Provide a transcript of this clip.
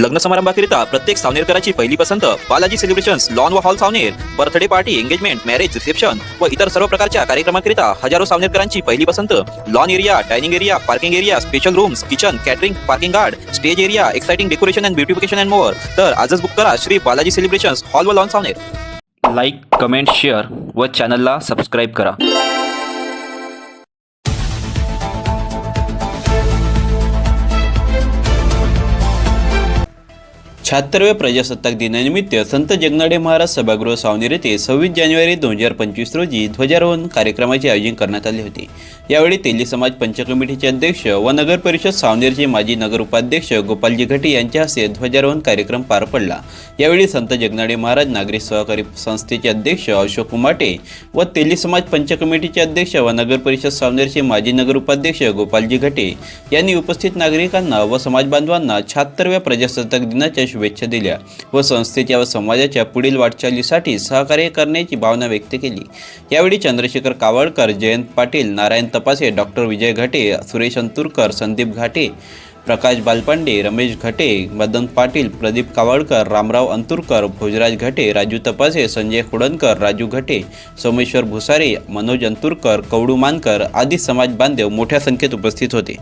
लग्न समारंभाकरिता प्रत्येक सावनेरकराची पहिली पसंत बालाजी सेलिब्रेशन्स लॉन व hall Saoner birthday party engagement marriage reception व इतर सर्व प्रकारच्या कार्यक्रमाकरिता हजारो सावनेरकरांची पहिली पसंत lawn area dining area parking area special rooms kitchen catering parking guard stage area exciting decoration and beautification and more तर आजच बुक करा श्री बालाजी सेलिब्रेशन्स हॉल व lawn Saoner. Like comment share व चॅनलला सबस्क्राईब करा. शहात्तरव्या प्रजासत्ताक दिनानिमित्त संत जगनाडे महाराज सभागृह सावनेर येथे सव्वीस जानेवारी दोन हजार पंचवीस रोजी ध्वजारोहण कार्यक्रमाचे आयोजन करण्यात आले होते. यावेळी तेली समाज पंच कमिटीचे अध्यक्ष व नगर परिषद सावनेरचे माजी नगर उपाध्यक्ष गोपालजी घटे यांच्या हस्ते ध्वजारोहण कार्यक्रम पार पडला. यावेळी संत जगनाडे महाराज नागरिक सहकारी संस्थेचे अध्यक्ष अशोक उमाटे व तेली समाज पंच कमिटीचे अध्यक्ष व नगर परिषद सावनेरचे माजी नगर उपाध्यक्ष गोपालजी घटे यांनी उपस्थित नागरिकांना व समाज बांधवांना शहात्तरव्या प्रजासत्ताक दिनाच्या शुभेच्छा दिल्या व संस्थेच्या व समाजाच्या पुढील वाटचालीसाठी सहकार्य करण्याची भावना व्यक्त केली. यावेळी चंद्रशेखर कावळकर जयंत पाटील नारायण तपासे डॉक्टर विजय घाटे सुरेश अंतुरकर संदीप घाटे प्रकाश बालपांडे रमेश घाटे मदन पाटील प्रदीप कावळकर रामराव अंतुरकर भोजराज घाटे राजू तपासे संजय खुडनकर राजू घाटे सोमेश्वर भुसारे मनोज अंतुरकर कवडू मानकर आदी समाज बांधव मोठ्या संख्येत उपस्थित होते.